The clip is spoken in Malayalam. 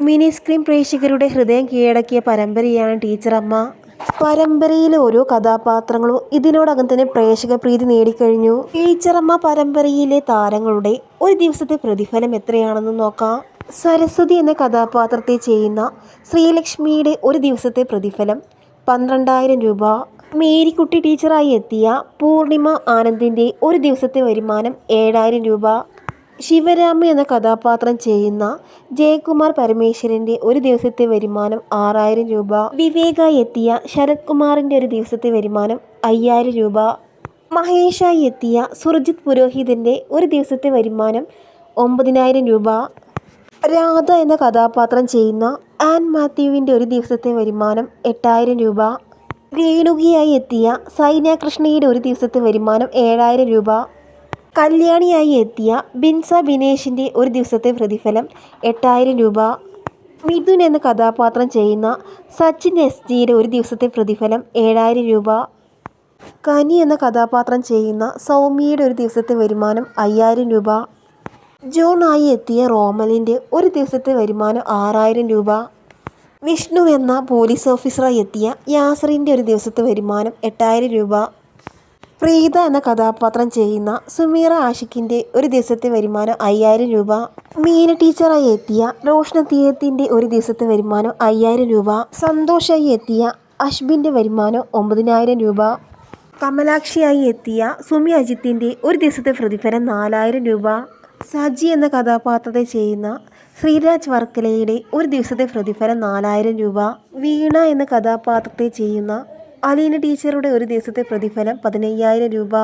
മിനി സ്ക്രീൻ പ്രേക്ഷകരുടെ ഹൃദയം കീഴടക്കിയ പരമ്പരയാണ് ടീച്ചറമ്മ. പരമ്പരയിലെ ഓരോ കഥാപാത്രങ്ങളും ഇതിനോടകം തന്നെ പ്രേക്ഷക പ്രീതി നേടിക്കഴിഞ്ഞു. ടീച്ചറമ്മ പരമ്പരയിലെ താരങ്ങളുടെ ഒരു ദിവസത്തെ പ്രതിഫലം എത്രയാണെന്ന് നോക്കാം. സരസ്വതി എന്ന കഥാപാത്രത്തെ ചെയ്യുന്ന ശ്രീലക്ഷ്മിയുടെ ഒരു ദിവസത്തെ പ്രതിഫലം പന്ത്രണ്ടായിരം രൂപ. മേരിക്കുട്ടി ടീച്ചറായി എത്തിയ പൂർണിമ ആനന്ദിന്റെ ഒരു ദിവസത്തെ വരുമാനം ഏഴായിരം രൂപ. ശിവരാമ എന്ന കഥാപാത്രം ചെയ്യുന്ന ജയകുമാർ പരമേശ്വരന്റെ ഒരു ദിവസത്തെ വരുമാനം ആറായിരം രൂപ. വിവേക എത്തിയ ശരത് കുമാറിന്റെ ഒരു ദിവസത്തെ വരുമാനം അയ്യായിരം രൂപ. മഹേഷായി എത്തിയ സുർജിത് പുരോഹിതന്റെ ഒരു ദിവസത്തെ വരുമാനം ഒമ്പതിനായിരം രൂപ. രാധ എന്ന കഥാപാത്രം ചെയ്യുന്ന ആൻ മാത്യുവിന്റെ ഒരു ദിവസത്തെ വരുമാനം എട്ടായിരം രൂപ. രേണുകയായി എത്തിയ സൈന കൃഷ്ണയുടെ ഒരു ദിവസത്തെ വരുമാനം ഏഴായിരം രൂപ. കല്യാണിയായി എത്തിയ ബിൻസ ബിനേഷിന്റെ ഒരു ദിവസത്തെ പ്രതിഫലം എട്ടായിരം രൂപ. മിഥുൻ എന്ന കഥാപാത്രം ചെയ്യുന്ന സച്ചിൻ എസ് ജിയുടെ ഒരു ദിവസത്തെ പ്രതിഫലം ഏഴായിരം രൂപ. കനി എന്ന കഥാപാത്രം ചെയ്യുന്ന സൗമ്യയുടെ ഒരു ദിവസത്തെ വരുമാനം അയ്യായിരം രൂപ. ജോണായി എത്തിയ റോമലിന്റെ ഒരു ദിവസത്തെ വരുമാനം ആറായിരം രൂപ. വിഷ്ണു എന്ന പോലീസ് ഓഫീസറായി എത്തിയ യാസറിന്റെ ഒരു ദിവസത്തെ വരുമാനം എട്ടായിരം രൂപ. പ്രീത എന്ന കഥാപാത്രം ചെയ്യുന്ന സുമീറ ആഷിഖിന്റെ ഒരു ദിവസത്തെ വരുമാനം അയ്യായിരം രൂപ. മീന ടീച്ചറായി എത്തിയ റോഷ്ണ തീയത്തിന്റെ ഒരു ദിവസത്തെ വരുമാനം അയ്യായിരം രൂപ. സന്തോഷായി എത്തിയ അഷ്ബിന്റെ വരുമാനം ഒമ്പതിനായിരം രൂപ. കമലാക്ഷിയായി എത്തിയ സുമി അജിത്തിന്റെ ഒരു ദിവസത്തെ പ്രതിഫലം നാലായിരം രൂപ. സജി എന്ന കഥാപാത്രത്തെ ചെയ്യുന്ന ശ്രീരാജ് വർക്കലയുടെ ഒരു ദിവസത്തെ പ്രതിഫലം നാലായിരം രൂപ. വീണ എന്ന കഥാപാത്രത്തെ ചെയ്യുന്ന അലീന ടീച്ചറുടെ ഒരു ദിവസത്തെ പ്രതിഫലം പതിനയ്യായിരം രൂപ